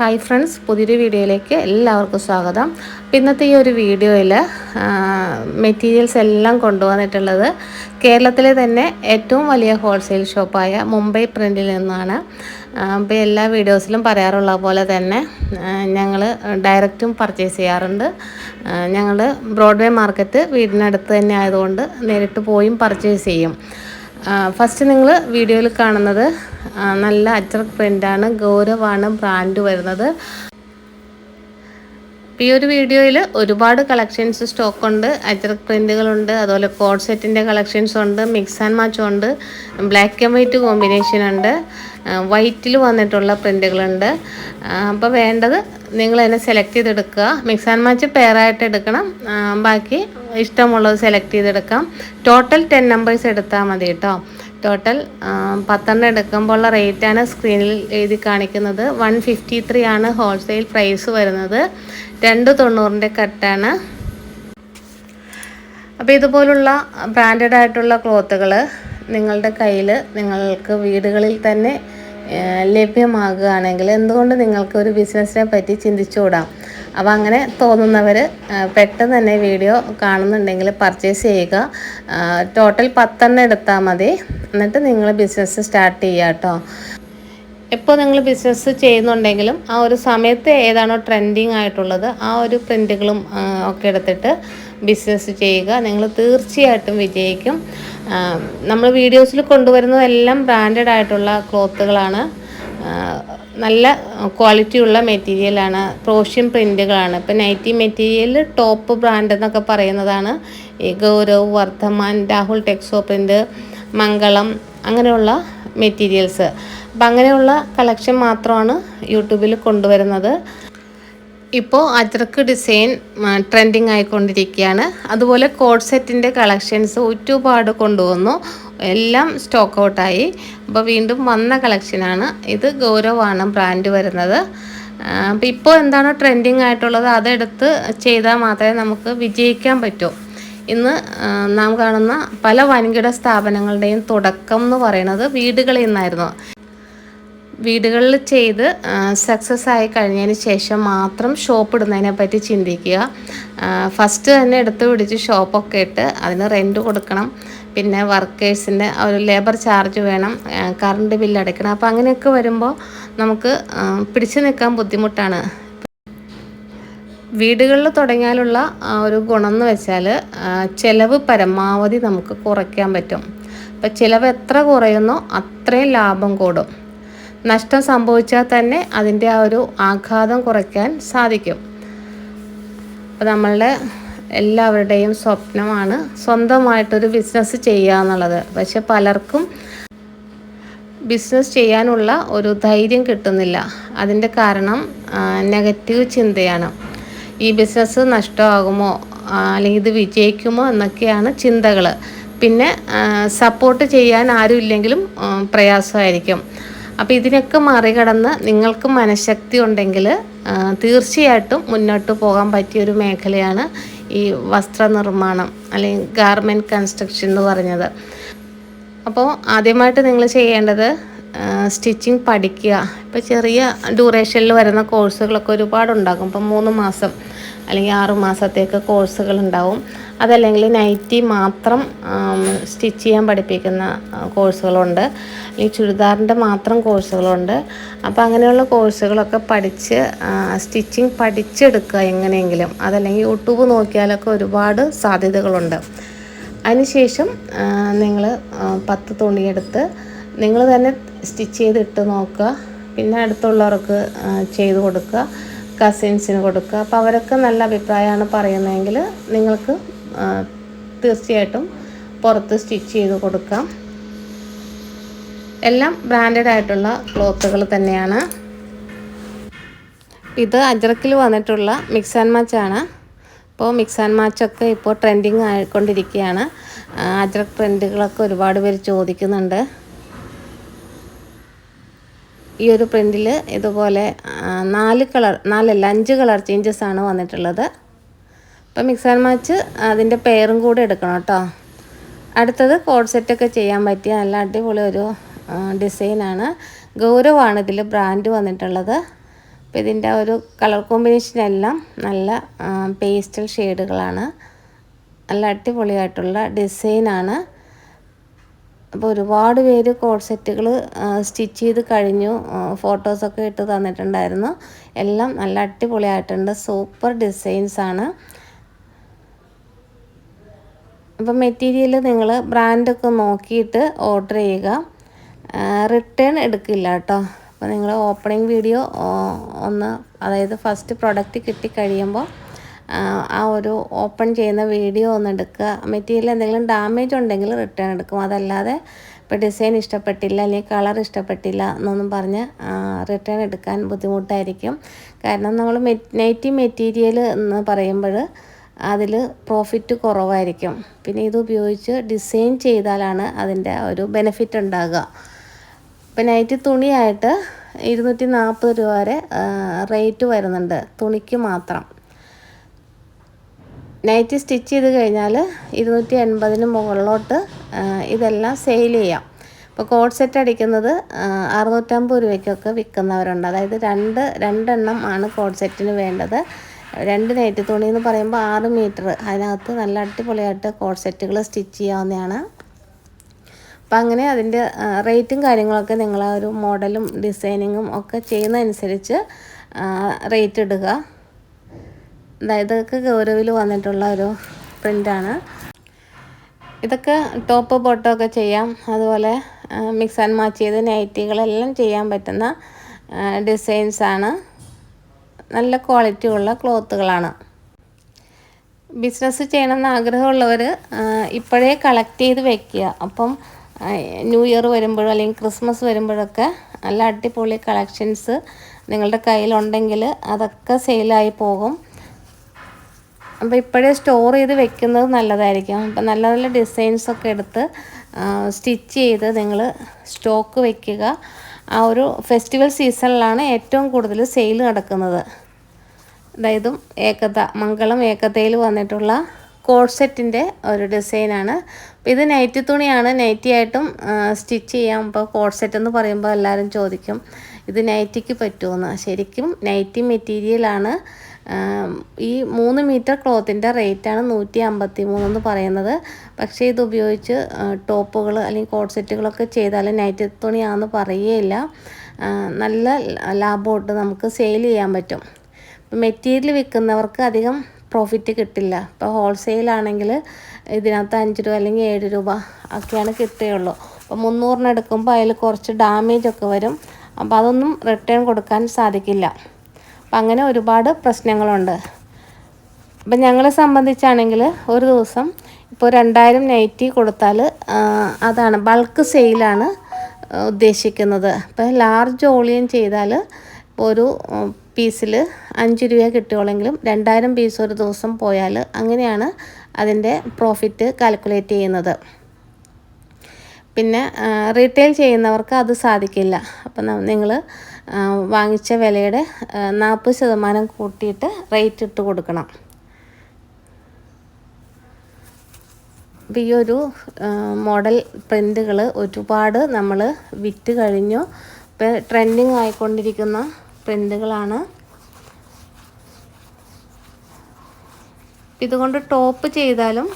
Hi friends പുതിയൊരു വീഡിയോയിലേക്ക് എല്ലാവർക്കും സ്വാഗതം. ഇന്നത്തെ ഈ ഒരു വീഡിയോയിൽ മെറ്റീരിയൽസ് എല്ലാം കൊണ്ടുവന്നിട്ടുള്ളത് കേരളത്തിലെ തന്നെ ഏറ്റവും വലിയ ഹോൾസെയിൽ ഷോപ്പായ മുംബൈ പ്രിന്റിൽ നിന്നാണ്. അപ്പോൾ എല്ലാ വീഡിയോസിലും പറയാറുള്ള പോലെ തന്നെ ഞങ്ങൾ ഡയറക്റ്റും പർച്ചേസ് ചെയ്യാറുണ്ട്. ഞങ്ങൾ ബ്രോഡ്വേ മാർക്കറ്റ് വീടിനടുത്ത് തന്നെ ആയതുകൊണ്ട് നേരിട്ട് പോയും പർച്ചേസ് ചെയ്യും. ഫസ്റ്റ് നിങ്ങൾ വീഡിയോയിൽ കാണുന്നത് നല്ല അച്ചർക്ക് പ്രിന്റാണ് ഗൗരവാണ് ബ്രാൻഡ് വരുന്നത്. ഈ ഒരു വീഡിയോയിൽ ഒരുപാട് കളക്ഷൻസ് സ്റ്റോക്ക് ഉണ്ട് അച്ചർക്ക് പ്രിന്റുകളുണ്ട് അതുപോലെ കോഡ് സെറ്റിന്റെ കളക്ഷൻസ് ഉണ്ട് മിക്സ് ആൻഡ് മാച്ച് ഉണ്ട് ബ്ലാക്ക് ആൻഡ് വൈറ്റ് കോമ്പിനേഷൻ ഉണ്ട് വൈറ്റിൽ വന്നിട്ടുള്ള പ്രിന്റുകളുണ്ട് അപ്പോൾ വേണ്ടത് നിങ്ങൾ തന്നെ സെലക്ട് ചെയ്തെടുക്കുക മിക്സ് ആൻഡ് മാച്ച് പെയറായിട്ട് എടുക്കണം. ബാക്കി ഇഷ്ടമുള്ളത് സെലക്ട് ചെയ്തെടുക്കാം. ടോട്ടൽ ടെൻ നമ്പേഴ്സ് എടുത്താൽ മതി കേട്ടോ ടോട്ടൽ പത്തെണ്ണം എടുക്കുമ്പോൾ ഉള്ള റേറ്റാണ് സ്ക്രീനിൽ എഴുതി കാണിക്കുന്നത്. വൺ ഫിഫ്റ്റി ത്രീ ആണ് ഹോൾസെയിൽ പ്രൈസ് വരുന്നത്. രണ്ട് തൊണ്ണൂറിന്റെ കട്ടാണ് അപ്പോൾ ഇതുപോലുള്ള ബ്രാൻഡഡ് ആയിട്ടുള്ള ക്ലോത്തുകൾ നിങ്ങളുടെ കയ്യിൽ നിങ്ങൾക്ക് വീടുകളിൽ തന്നെ ലഭ്യമാകുകയാണെങ്കിൽ എന്തുകൊണ്ട് നിങ്ങൾക്ക് ഒരു ബിസിനസ്സിനെ പറ്റി ചിന്തിച്ചുകൂടാം? അപ്പോൾ അങ്ങനെ തോന്നുന്നവർ പെട്ടെന്ന് തന്നെ വീഡിയോ കാണുന്നുണ്ടെങ്കിൽ പർച്ചേസ് ചെയ്യുക. ടോട്ടൽ പത്തെണ്ണം എടുത്താൽ മതി. എന്നിട്ട് നിങ്ങൾ ബിസിനസ് സ്റ്റാർട്ട് ചെയ്യുക കേട്ടോ. എപ്പോൾ നിങ്ങൾ ബിസിനസ് ചെയ്യുന്നുണ്ടെങ്കിലും ആ ഒരു സമയത്ത് ഏതാണോ ട്രെൻഡിങ് ആയിട്ടുള്ളത് ആ ഒരു പ്രിന്റുകളും ഒക്കെ എടുത്തിട്ട് ബിസിനസ് ചെയ്യുക നിങ്ങൾ തീർച്ചയായിട്ടും വിജയിക്കും. നമ്മൾ വീഡിയോസിൽ കൊണ്ടുവരുന്നതെല്ലാം ബ്രാൻഡഡ് ആയിട്ടുള്ള ക്ലോത്തുകളാണ് നല്ല ക്വാളിറ്റിയുള്ള മെറ്റീരിയലാണ് പ്രോഷ്യം പ്രിന്റുകളാണ് ഇപ്പം നൈറ്റി മെറ്റീരിയൽ ടോപ്പ് ബ്രാൻഡ് എന്നൊക്കെ പറയുന്നതാണ്. ഈ ഗൗരവ് വർദ്ധമാൻ രാഹുൽ ടെക്സോ പ്രിന്റ് മംഗളം അങ്ങനെയുള്ള മെറ്റീരിയൽസ് അപ്പം അങ്ങനെയുള്ള കളക്ഷൻ മാത്രമാണ് യൂട്യൂബിൽ കൊണ്ടുവരുന്നത്. ഇപ്പോൾ അജ്രക്ക് ഡിസൈൻ ട്രെൻഡിങ് ആയിക്കൊണ്ടിരിക്കുകയാണ്. അതുപോലെ കോഡ് സെറ്റിന്റെ കളക്ഷൻസ് ഒരുപാട് കൊണ്ടുവന്നു. എല്ലാം സ്റ്റോക്ക് ഔട്ടായി അപ്പോൾ വീണ്ടും വന്ന കളക്ഷനാണ് ഇത് ഗൗരവാണ് ബ്രാൻഡ് വരുന്നത്. അപ്പോൾ ഇപ്പോൾ എന്താണോ ട്രെൻഡിങ് ആയിട്ടുള്ളത്? അതെടുത്ത് ചെയ്താൽ മാത്രമേ നമുക്ക് വിജയിക്കാൻ പറ്റൂ. ഇന്ന് നാം കാണുന്ന പല വൻകിട സ്ഥാപനങ്ങളുടെയും തുടക്കം എന്ന് പറയുന്നത് വീടുകളിൽ നിന്നായിരുന്നു. വീടുകളിൽ ചെയ്ത് സക്സസ് ആയി കഴിഞ്ഞതിന് ശേഷം മാത്രം ഷോപ്പ് ഇടുന്നതിനെ പറ്റി ചിന്തിക്കുക. ഫസ്റ്റ് തന്നെ എടുത്ത് പിടിച്ച് ഷോപ്പൊക്കെ ഇട്ട് അതിന് റെന്റ് കൊടുക്കണം. പിന്നെ വർക്കേഴ്സിന്റെ ഒരു ലേബർ ചാർജ് വേണം കറണ്ട് ബില്ല് അടയ്ക്കണം. അപ്പോൾ അങ്ങനെയൊക്കെ വരുമ്പോൾ നമുക്ക് പിടിച്ചു നിൽക്കാൻ ബുദ്ധിമുട്ടാണ്. വീടുകളിൽ തുടങ്ങിയാലുള്ള ഒരു ഗുണം എന്ന് വെച്ചാൽ ചിലവ് പരമാവധി നമുക്ക് കുറയ്ക്കാൻ പറ്റും. അപ്പം ചിലവ് എത്ര കുറയുന്നോ അത്രയും ലാഭം കൂടും. നഷ്ടം സംഭവിച്ചാൽ തന്നെ അതിന്റെ ആ ഒരു ആഘാതം കുറയ്ക്കാൻ സാധിക്കും. അപ്പോൾ നമ്മളുടെ എല്ലാവരുടെയും സ്വപ്നമാണ് സ്വന്തമായിട്ടൊരു ബിസിനസ് ചെയ്യുക എന്നുള്ളത്. പക്ഷെ പലർക്കും ബിസിനസ് ചെയ്യാനുള്ള ഒരു ധൈര്യം കിട്ടുന്നില്ല. അതിന്റെ കാരണം നെഗറ്റീവ് ചിന്തയാണ്. ഈ ബിസിനസ് നഷ്ടമാകുമോ അല്ലെങ്കിൽ ഇത് വിജയിക്കുമോ എന്നൊക്കെയാണ് ചിന്തകൾ പിന്നെ സപ്പോർട്ട് ചെയ്യാൻ ആരും ഇല്ലെങ്കിലും പ്രയാസമായിരിക്കും. അപ്പോൾ ഇതിനൊക്കെ മറികടന്ന് നിങ്ങൾക്ക് മനഃശക്തി ഉണ്ടെങ്കിൽ തീർച്ചയായിട്ടും മുന്നോട്ട് പോകാൻ പറ്റിയൊരു മേഖലയാണ് ഈ വസ്ത്രനിർമ്മാണം അല്ലെങ്കിൽ ഗാർമെന്റ് കൺസ്ട്രക്ഷൻ എന്ന് പറഞ്ഞത്. അപ്പോൾ ആദ്യമായിട്ട് നിങ്ങൾ ചെയ്യേണ്ടത് സ്റ്റിച്ചിങ് പഠിക്കുക. ഇപ്പോൾ ചെറിയ ഡ്യൂറേഷനിൽ വരുന്ന കോഴ്സുകളൊക്കെ ഒരുപാടുണ്ടാകും. ഇപ്പം മൂന്ന് മാസം അല്ലെങ്കിൽ ആറ് മാസത്തേക്ക് കോഴ്സുകൾ ഉണ്ടാവും. അതല്ലെങ്കിൽ നൈറ്റി മാത്രം സ്റ്റിച്ച് ചെയ്യാൻ പഠിപ്പിക്കുന്ന കോഴ്സുകളുണ്ട്. അല്ലെങ്കിൽ ചുരിദാറിന്റെ മാത്രം കോഴ്സുകളുണ്ട്. അപ്പോൾ അങ്ങനെയുള്ള കോഴ്സുകളൊക്കെ പഠിച്ച് സ്റ്റിച്ചിങ് പഠിച്ചെടുക്കുക എങ്ങനെയെങ്കിലും അതല്ലെങ്കിൽ യൂട്യൂബ് നോക്കിയാലൊക്കെ ഒരുപാട് സാധ്യതകളുണ്ട്. അതിനുശേഷം നിങ്ങൾ പത്ത് തുണിയെടുത്ത് നിങ്ങൾ തന്നെ സ്റ്റിച്ച് ചെയ്തിട്ട് നോക്കുക. പിന്നെ അടുത്തുള്ളവർക്ക് ചെയ്ത് കൊടുക്കുക. കസിൻസിന് കൊടുക്കുക. അപ്പോൾ അവരൊക്കെ നല്ല അഭിപ്രായമാണ് പറയുന്നതെങ്കിൽ നിങ്ങൾക്ക് തീർച്ചയായിട്ടും പുറത്ത് സ്റ്റിച്ച് ചെയ്ത് കൊടുക്കാം. എല്ലാം ബ്രാൻഡഡ് ആയിട്ടുള്ള ക്ലോത്തുകൾ തന്നെയാണ്. ഇത് അജ്രക്കിൽ വന്നിട്ടുള്ള മിക്സ് ആൻഡ് മാച്ച് ആണ്. ഇപ്പോൾ മിക്സ് ആൻഡ് മാച്ചൊക്കെ ഇപ്പോൾ ട്രെൻഡിങ് ആയിക്കൊണ്ടിരിക്കുകയാണ്. അജ്രക് ട്രെൻഡുകളൊക്കെ ഒരുപാട് പേര് ചോദിക്കുന്നുണ്ട്. ഈ ഒരു പ്രിന്റിൽ ഇതുപോലെ നാല് കളർ നാലല്ല അഞ്ച് കളർ ചേഞ്ചസ് ആണ് വന്നിട്ടുള്ളത്. അപ്പോൾ മിക്സ് ആൻഡ് മാച്ച് അതിന്റെ പെയറും കൂടെ എടുക്കണം കേട്ടോ. അടുത്തത് കോഡ് സെറ്റൊക്കെ ചെയ്യാൻ പറ്റിയ നല്ല അടിപൊളി ഒരു ഡിസൈനാണ്. ഗൗരവമാണ് ഇതിൽ ബ്രാൻഡ് വന്നിട്ടുള്ളത്. അപ്പോൾ ഇതിന്റെ ഒരു കളർ കോമ്പിനേഷനെല്ലാം നല്ല പേസ്റ്റൽ ഷെയ്ഡുകളാണ്. നല്ല അടിപൊളിയായിട്ടുള്ള ഡിസൈനാണ്. അപ്പോൾ ഒരുപാട് പേര് കോഡ് സെറ്റുകൾ സ്റ്റിച്ച് ചെയ്ത് കഴിഞ്ഞു ഫോട്ടോസൊക്കെ ഇട്ട് തന്നിട്ടുണ്ടായിരുന്നു. എല്ലാം നല്ല അടിപൊളിയായിട്ടുണ്ട്. സൂപ്പർ ഡിസൈൻസ് ആണ് അപ്പോൾ മെറ്റീരിയൽ നിങ്ങൾ ബ്രാൻഡൊക്കെ നോക്കിയിട്ട് ഓർഡർ ചെയ്യുക. റിട്ടേൺ എടുക്കില്ല കേട്ടോ. അപ്പോൾ നിങ്ങൾ ഓപ്പണിംഗ് വീഡിയോ ഒന്ന് അതായത് ഫസ്റ്റ് പ്രൊഡക്റ്റ് കിട്ടിക്കഴിയുമ്പോൾ ആ ഒരു ഓപ്പൺ ചെയ്യുന്ന വീഡിയോ ഒന്ന് എടുക്കുക. മെറ്റീരിയൽ എന്തെങ്കിലും ഡാമേജ് ഉണ്ടെങ്കിൽ റിട്ടേൺ എടുക്കും. അതല്ലാതെ ഇപ്പോൾ ഡിസൈൻ ഇഷ്ടപ്പെട്ടില്ല അല്ലെങ്കിൽ കളർ ഇഷ്ടപ്പെട്ടില്ല എന്നൊന്നും പറഞ്ഞ് റിട്ടേൺ എടുക്കാൻ ബുദ്ധിമുട്ടായിരിക്കും. കാരണം നമ്മൾ നെറ്റീവ് മെറ്റീരിയൽ എന്ന് പറയുമ്പോൾ അതിൽ പ്രോഫിറ്റ് കുറവായിരിക്കും. പിന്നെ ഇത് ഉപയോഗിച്ച് ഡിസൈൻ ചെയ്താലാണ് അതിന്റെ ഒരു ബെനിഫിറ്റ് ഉണ്ടാകുക ഇപ്പം നൈറ്റ് തുണിയായിട്ട് ഇരുന്നൂറ്റി നാൽപ്പത് രൂപ വരെ റേറ്റ് വരുന്നുണ്ട് തുണിക്ക് മാത്രം. നൈറ്റ് സ്റ്റിച്ച് ചെയ്ത് കഴിഞ്ഞാൽ ഇരുന്നൂറ്റി എൺപതിന് മുകളിലോട്ട് ഇതെല്ലാം സെയിൽ ചെയ്യാം. ഇപ്പോൾ കോഡ് സെറ്റ് അടിക്കുന്നത് അറുന്നൂറ്റമ്പത് രൂപയ്ക്കൊക്കെ വിൽക്കുന്നവരുണ്ട്. അതായത് രണ്ട് രണ്ടെണ്ണം ആണ് കോഡ് സെറ്റിന് വേണ്ടത്. രണ്ട് നൈറ്റി തുണി എന്ന് പറയുമ്പോൾ ആറ് മീറ്റർ. അതിനകത്ത് നല്ല അടിപൊളിയായിട്ട് കോഡ് സെറ്റുകൾ സ്റ്റിച്ച് ചെയ്യാവുന്നതാണ്. അപ്പം അങ്ങനെ അതിന്റെ റേറ്റും കാര്യങ്ങളൊക്കെ നിങ്ങൾ ആ ഒരു മോഡലും ഡിസൈനിങ്ങും ഒക്കെ ചെയ്യുന്നതനുസരിച്ച് റേറ്റ് ഇടുക. അതായത് ഇതൊക്കെ ഗൗരവിൽ വന്നിട്ടുള്ള ഒരു പ്രിന്റാണ് ഇതൊക്കെ ടോപ്പ് ബോട്ടമൊക്കെ ചെയ്യാം. അതുപോലെ മിക്സ് ആൻഡ് മാച്ച് ചെയ്ത് നൈറ്റികളെല്ലാം ചെയ്യാൻ പറ്റുന്ന ഡിസൈൻസാണ്. നല്ല ക്വാളിറ്റി ഉള്ള ക്ലോത്തുകളാണ് ബിസിനസ് ചെയ്യണമെന്ന് ആഗ്രഹമുള്ളവർ ഇപ്പോഴേ കളക്ട് ചെയ്ത് വെക്കുക. അപ്പം ന്യൂ ഇയർ വരുമ്പോഴോ അല്ലെങ്കിൽ ക്രിസ്മസ് വരുമ്പോഴൊക്കെ നല്ല അടിപൊളി കളക്ഷൻസ് നിങ്ങളുടെ കയ്യിലുണ്ടെങ്കിൽ അതൊക്കെ സെയിലായി പോകും. അപ്പോൾ ഇപ്പോഴേ സ്റ്റോർ ചെയ്ത് വെക്കുന്നത് നല്ലതായിരിക്കും. അപ്പം നല്ല നല്ല ഡിസൈൻസൊക്കെ എടുത്ത് സ്റ്റിച്ച് ചെയ്ത് നിങ്ങൾ സ്റ്റോക്ക് വെക്കുക. ആ ഒരു ഫെസ്റ്റിവൽ സീസണിലാണ് ഏറ്റവും കൂടുതൽ സെയിൽ നടക്കുന്നത്. അതായത് ഏകത മംഗളം ഏകതയിൽ വന്നിട്ടുള്ള കോഡ്സെറ്റിന്റെ ഒരു ഡിസൈനാണ് ഇത് നൈറ്റി തുണിയാണ്. നൈറ്റി ആയിട്ടും സ്റ്റിച്ച് ചെയ്യാം. ഇപ്പോൾ കോഡ്സെറ്റ് എന്ന് പറയുമ്പോൾ എല്ലാവരും ചോദിക്കും ഇത് നൈറ്റിക്ക് പറ്റുമെന്ന് ശരിക്കും നൈറ്റി മെറ്റീരിയലാണ് ഈ മൂന്ന് മീറ്റർ ക്ലോത്തിന്റെ റേറ്റാണ് നൂറ്റി അമ്പത്തി മൂന്നെന്ന് പറയുന്നത്. പക്ഷേ ഇത് ഉപയോഗിച്ച് ടോപ്പുകൾ അല്ലെങ്കിൽ കോട്ട് സെറ്റുകളൊക്കെ ചെയ്താൽ നൈറ്റ് തുണിയാണെന്ന് പറയുകയില്ല. നല്ല ലാഭമായിട്ട് നമുക്ക് സെയിൽ ചെയ്യാൻ പറ്റും. മെറ്റീരിയൽ വിൽക്കുന്നവർക്ക് അധികം പ്രോഫിറ്റ് കിട്ടില്ല. ഇപ്പോൾ ഹോൾസെയിലാണെങ്കിൽ ഇതിനകത്ത് അഞ്ച് രൂപ അല്ലെങ്കിൽ ഏഴ് രൂപ ഒക്കെയാണ് കിട്ടുകയുള്ളൂ. അപ്പോൾ മുന്നൂറിന് എടുക്കുമ്പോൾ അതിൽ കുറച്ച് ഡാമേജ് ഒക്കെ വരും. അപ്പോൾ അതൊന്നും റിട്ടേൺ കൊടുക്കാൻ സാധിക്കില്ല. അപ്പം അങ്ങനെ ഒരുപാട് പ്രശ്നങ്ങളുണ്ട്. അപ്പം ഞങ്ങളെ സംബന്ധിച്ചാണെങ്കിൽ ഒരു ദിവസം ഇപ്പോൾ രണ്ടായിരം നൈറ്റി കൊടുത്താൽ അതാണ് ബൾക്ക് സെയിലാണ് ഉദ്ദേശിക്കുന്നത്. അപ്പം ലാർജ് ഓളിയൻ ചെയ്താൽ ഒരു പീസിൽ അഞ്ച് രൂപ കിട്ടുകയുള്ളെങ്കിലും രണ്ടായിരം പീസ് ഒരു ദിവസം പോയാൽ അങ്ങനെയാണ് അതിന്റെ പ്രോഫിറ്റ് കാൽക്കുലേറ്റ് ചെയ്യുന്നത്. പിന്നെ റീറ്റെയിൽ ചെയ്യുന്നവർക്ക് അത് സാധിക്കില്ല. അപ്പം നിങ്ങൾ വാങ്ങിച്ച വിലയുടെ നാൽപ്പത് ശതമാനം കൂട്ടിയിട്ട് റേറ്റ് ഇട്ട് കൊടുക്കണം. അപ്പോൾ ഈ ഒരു മോഡൽ പ്രിന്റുകൾ ഒരുപാട് നമ്മൾ വിറ്റ് കഴിഞ്ഞു. ഇപ്പോൾ ട്രെൻഡിങ് ആയിക്കൊണ്ടിരിക്കുന്ന പ്രിന്റുകളാണ് ഇതുകൊണ്ട് ടോപ്പ് ചെയ്താലും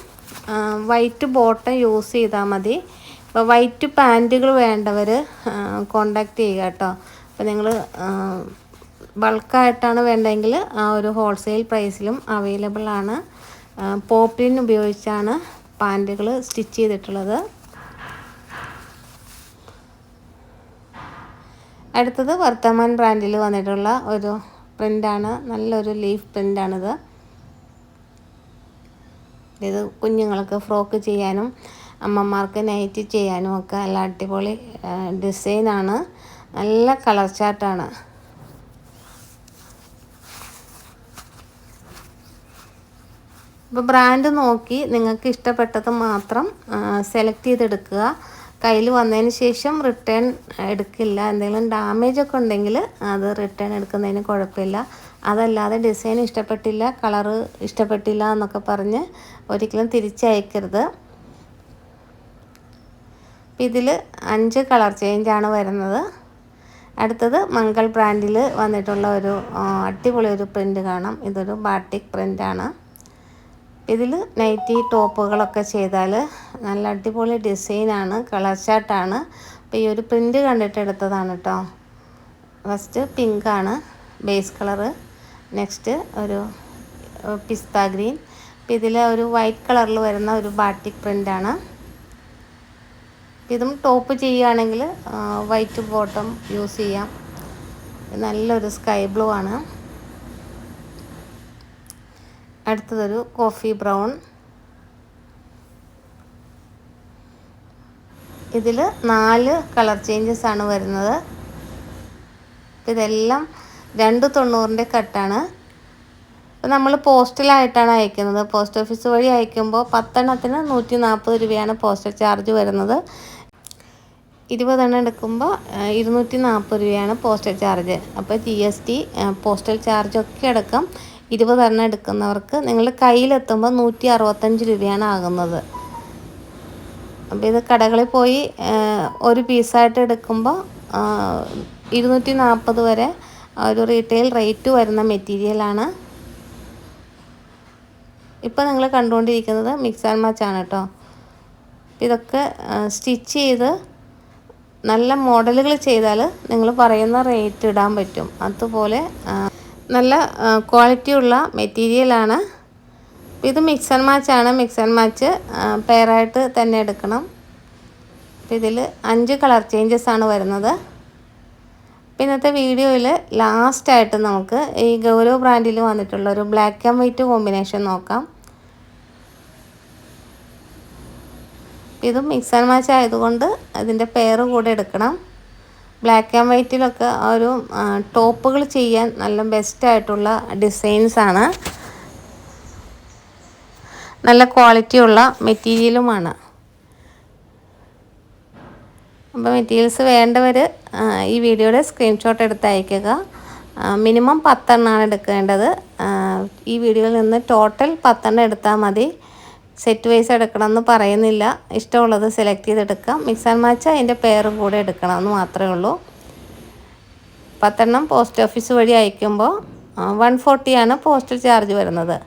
വൈറ്റ് ബോട്ടം യൂസ് ചെയ്താൽ മതി. ഇപ്പോൾ വൈറ്റ് പാന്റുകൾ വേണ്ടവർ കോണ്ടാക്ട് ചെയ്യുക കേട്ടോ. അപ്പോൾ നിങ്ങൾ ബൾക്കായിട്ടാണ് വേണ്ടതെങ്കിൽ ആ ഒരു ഹോൾസെയിൽ പ്രൈസിലും അവൈലബിൾ ആണ്. പോപ്ലിൻ ഉപയോഗിച്ചാണ് പാന്റുകൾ സ്റ്റിച്ച് ചെയ്തിട്ടുള്ളത്. അടുത്തത് വർത്തമാൻ ബ്രാൻഡിൽ വന്നിട്ടുള്ള ഒരു പ്രിന്റാണ് നല്ലൊരു ലീഫ് പ്രിന്റാണിത് ഇത് കുഞ്ഞുങ്ങൾക്ക് ഫ്രോക്ക് ചെയ്യാനും അമ്മമാർക്ക് നൈറ്റ് ചെയ്യാനും ഒക്കെ നല്ല അടിപൊളി ഡിസൈനാണ്. നല്ല കളർ ചാർട്ടാണ് ഇപ്പോൾ ബ്രാൻഡ് നോക്കി നിങ്ങൾക്ക് ഇഷ്ടപ്പെട്ടത് മാത്രം സെലക്ട് ചെയ്തെടുക്കുക. കയ്യിൽ വന്നതിന് ശേഷം റിട്ടേൺ എടുക്കില്ല. എന്തെങ്കിലും ഡാമേജ് ഒക്കെ ഉണ്ടെങ്കിൽ അത് റിട്ടേൺ എടുക്കുന്നതിന് കുഴപ്പമില്ല. അതല്ലാതെ ഡിസൈൻ ഇഷ്ടപ്പെട്ടില്ല കളറ് ഇഷ്ടപ്പെട്ടില്ല എന്നൊക്കെ പറഞ്ഞ് ഒരിക്കലും തിരിച്ചയക്കരുത്. ഇതിൽ അഞ്ച് കളർ ചേഞ്ചാണ് വരുന്നത്. അടുത്തത് മംഗൾ ബ്രാൻഡിൽ വന്നിട്ടുള്ള ഒരു അടിപൊളി ഒരു പ്രിന്റ് കാണാം. ഇതൊരു ബാട്ടിക് പ്രിന്റാണ് ഇതിൽ നൈറ്റി ടോപ്പുകളൊക്കെ ചെയ്താൽ നല്ല അടിപൊളി ഡിസൈനാണ് കളർ ഷർട്ടാണ് അപ്പോൾ ഈ ഒരു പ്രിന്റ് കണ്ടിട്ട് എടുത്തതാണ് കേട്ടോ ഫസ്റ്റ് പിങ്കാണ് ബേസ് കളറ്. നെക്സ്റ്റ് ഒരു പിസ്ത ഗ്രീൻ. അപ്പോൾ ഇതിൽ ഒരു വൈറ്റ് കളറിൽ വരുന്ന ഒരു ബാട്ടിക് പ്രിന്റാണ് ഇതും ടോപ്പ് ചെയ്യുകയാണെങ്കിൽ വൈറ്റ് ബോട്ടം യൂസ് ചെയ്യാം. നല്ലൊരു സ്കൈ ബ്ലൂ ആണ്. അടുത്തതൊരു കോഫി ബ്രൗൺ ഇതിൽ നാല് കളർ ചേഞ്ചസ് ആണ് വരുന്നത്. ഇതെല്ലാം രണ്ട് തൊണ്ണൂറിന്റെ കട്ടാണ് ഇപ്പം നമ്മൾ പോസ്റ്റലായിട്ടാണ് അയക്കുന്നത്. പോസ്റ്റ് ഓഫീസ് വഴി അയക്കുമ്പോൾ പത്തെണ്ണത്തിന് നൂറ്റി നാൽപ്പത് രൂപയാണ് പോസ്റ്റൽ ചാർജ് വരുന്നത്. ഇരുപതെണ്ണം എടുക്കുമ്പോൾ ഇരുന്നൂറ്റി നാൽപ്പത് രൂപയാണ് പോസ്റ്റൽ ചാർജ്. അപ്പോൾ G S T postal charge ഒക്കെ അടക്കം ഇരുപതെണ്ണം എടുക്കുന്നവർക്ക് നിങ്ങളുടെ കയ്യിലെത്തുമ്പോൾ നൂറ്റി അറുപത്തഞ്ച് രൂപയാണ് ആകുന്നത്. അപ്പോൾ ഇത് കടകളിൽ പോയി ഒരു പീസായിട്ട് എടുക്കുമ്പോൾ ഇരുന്നൂറ്റി നാൽപ്പത് വരെ ഒരു റീറ്റെയിൽ റേറ്റ് വരുന്ന മെറ്റീരിയലാണ്. ഇപ്പോൾ നിങ്ങൾ കണ്ടുകൊണ്ടിരിക്കുന്നത് മിക്സ് ആൻഡ് മാച്ച് ആണ് കേട്ടോ ഇതൊക്കെ സ്റ്റിച്ച് ചെയ്ത് നല്ല മോഡലുകൾ ചെയ്താൽ നിങ്ങൾ പറയുന്ന റേറ്റ് ഇടാൻ പറ്റും. അതുപോലെ നല്ല ക്വാളിറ്റിയുള്ള മെറ്റീരിയലാണ് ഇത് മിക്സ് ആൻഡ് മാച്ച് ആണ്. മിക്സ് ആൻഡ് മാച്ച് പെയറായിട്ട് തന്നെ എടുക്കണം. അപ്പോൾ ഇതിൽ അഞ്ച് കളർ ചേഞ്ചസ് ആണ് വരുന്നത്. അപ്പോൾ ഇന്നത്തെ വീഡിയോയിൽ ലാസ്റ്റായിട്ട് നമുക്ക് ഈ ഗൗരവ് ബ്രാൻഡിൽ വന്നിട്ടുള്ള ഒരു ബ്ലാക്ക് ആൻഡ് വൈറ്റ് കോമ്പിനേഷൻ നോക്കാം. ഇതും മിക്സ് ആൻഡ് മാച്ച് ആയതുകൊണ്ട് അതിന്റെ പെയർ കൂടെ എടുക്കണം. ബ്ലാക്ക് ആൻഡ് വൈറ്റിലൊക്കെ ഒരു ടോപ്പുകൾ ചെയ്യാൻ നല്ല ബെസ്റ്റായിട്ടുള്ള ഡിസൈൻസ് ആണ്. നല്ല ക്വാളിറ്റിയുള്ള മെറ്റീരിയലുമാണ് അപ്പോൾ മെറ്റീരിയൽസ് വേണ്ടവർ ഈ വീഡിയോയുടെ സ്ക്രീൻഷോട്ട് എടുത്ത് അയക്കുക. മിനിമം പത്തെണ്ണമാണ് എടുക്കേണ്ടത്. ഈ വീഡിയോയിൽ നിന്ന് ടോട്ടൽ പത്തെണ്ണം എടുത്താൽ മതി. സെറ്റ് വൈസ് എടുക്കണം എന്ന് പറയുന്നില്ല. ഇഷ്ടമുള്ളത് സെലക്ട് ചെയ്തെടുക്കാം മിക്സ് ആൻഡ് മാച്ച് അതിന്റെ പേര് കൂടെ എടുക്കണം എന്ന് മാത്രമേ ഉള്ളൂ. പത്തെണ്ണം പോസ്റ്റ് ഓഫീസ് വഴി അയക്കുമ്പോൾ വൺ ഫോർട്ടിയാണ് പോസ്റ്റൽ ചാർജ് വരുന്നത്.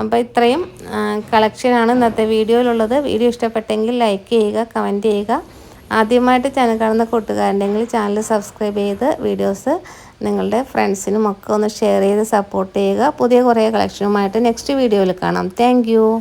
അപ്പോൾ ഇത്രയും കളക്ഷനാണ് ഇന്നത്തെ വീഡിയോയിലുള്ളത്. വീഡിയോ ഇഷ്ടപ്പെട്ടെങ്കിൽ ലൈക്ക് ചെയ്യുക കമന്റ് ചെയ്യുക. ആദ്യമായിട്ട് ചാനൽ കാണുന്ന കൂട്ടുകാരുണ്ടെങ്കിൽ ചാനൽ സബ്സ്ക്രൈബ് ചെയ്ത് വീഡിയോസ് നിങ്ങളുടെ ഫ്രണ്ട്സിനും ഒക്കെ ഒന്ന് ഷെയർ ചെയ്ത് സപ്പോർട്ട് ചെയ്യുക. പുതിയ കുറേ കളക്ഷനുമായിട്ട് നെക്സ്റ്റ് വീഡിയോയിൽ കാണാം. താങ്ക്